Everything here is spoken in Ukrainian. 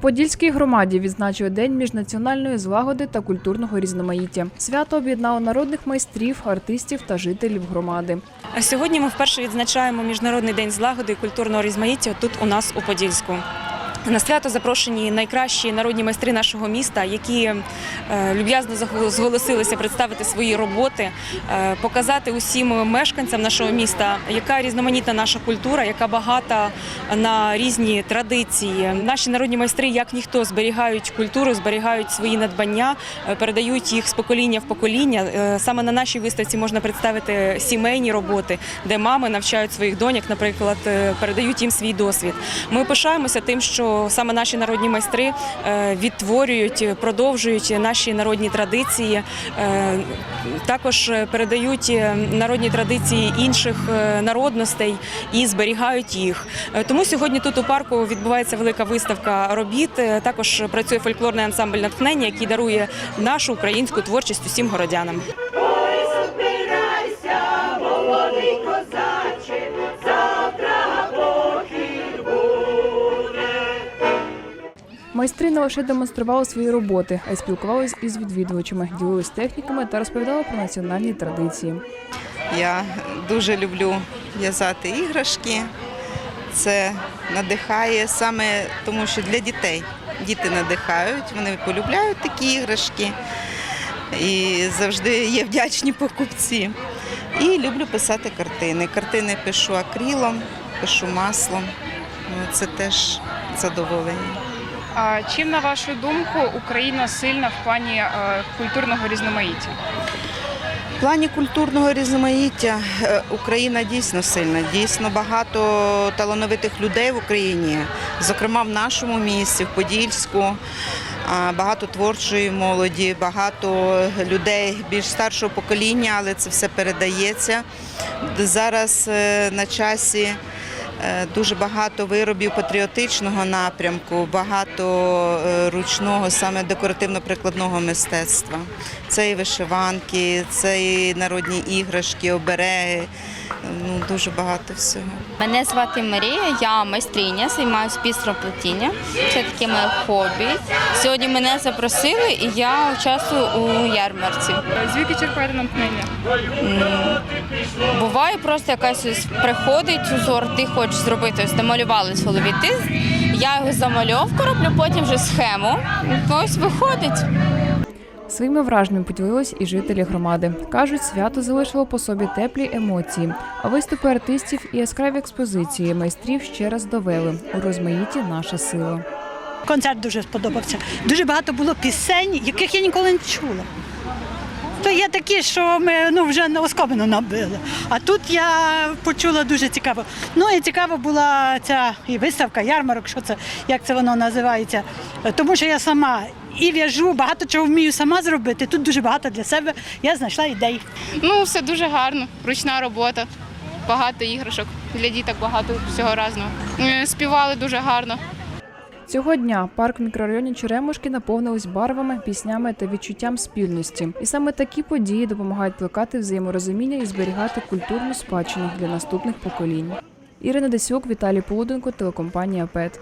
Подільській громаді відзначили День міжнаціональної злагоди та культурного різноманіття. Свято об'єднало народних майстрів, артистів та жителів громади. Сьогодні ми вперше відзначаємо Міжнародний день злагоди і культурного різноманіття тут у нас у Подільську. На свято запрошені найкращі народні майстри нашого міста, які е, люб'язно зголосилися представити свої роботи, е, показати усім мешканцям нашого міста, яка різноманітна наша культура, яка багата на різні традиції. Наші народні майстри, як ніхто, зберігають культуру, зберігають свої надбання, е, передають їх з покоління в покоління. Саме на нашій виставці можна представити сімейні роботи, де мами навчають своїх доньок, наприклад, передають їм свій досвід. Ми пишаємося тим, що саме наші народні майстри е, відтворюють, продовжують наші народні традиції, е, також передають е, народні традиції інших народностей і зберігають їх. Тому сьогодні тут у парку відбувається велика виставка робіт. Також працює фольклорний ансамбль натхнення, який дарує нашу українську творчість усім городянам. Майстри не лише демонстрували свої роботи, а й спілкувалися із відвідувачами, ділились техніками та розповідали про національні традиції. Я дуже люблю в'язати іграшки. Це надихає саме тому, що для дітей діти надихають, вони полюбляють такі іграшки і завжди є вдячні покупці. І люблю писати картини. Картини пишу акрилом, пишу маслом. Ну, Це теж задоволення. А чим, на вашу думку, Україна сильна в плані е, культурного різноманіття? В плані культурного різноманіття е, Україна дійсно сильна. Дійсно багато талановитих людей в Україні, зокрема в нашому місті, в Подільську. Багато творчої молоді, багато людей більш старшого покоління, але це все передається. Зараз е, на часі дуже багато виробів патріотичного напрямку, багато е, ручного, саме декоративно-прикладного мистецтва. Це і вишиванки, це і народні іграшки, обереги. Ну, дуже багато всього. Мене звати Марія, я майстриня, займаюся пістроплетінням. Це таке моє хобі. Сьогодні мене запросили і я участвую у ярмарці. Звідки черпаєте натхнення? Буває просто якась приходить узор, ти хочеш зробити, ось намалювали в голові. Ти я його замальовку роблю, потім вже схему. Ось виходить. Своїми враженнями поділились і жителі громади. кажуть, свято залишило по собі теплі емоції, а виступи артистів і яскраві експозиції майстрів ще раз довели у розмаїті наша сила. Концерт дуже сподобався. Дуже багато було пісень, яких я ніколи не чула. То є такі, що ми ну, вже на оскомину набили. А тут я почула дуже цікаво. Ну і цікава була ця і виставка, ярмарок, що це, як це воно називається. Тому що я сама і в'яжу, багато чого вмію сама зробити. Тут дуже багато для себе. Я знайшла ідей. Ну, все дуже гарно, ручна робота, багато іграшок. Для діток багато всього разного. Е, Співали дуже гарно. Цього дня парк в мікрорайоні Черемушки наповнились барвами, піснями та відчуттям спільності. І саме такі події допомагають плекати взаєморозуміння і зберігати культурну спадщину для наступних поколінь. Ірина Десюк, Віталій Полуденко, телекомпанія ПЕТ.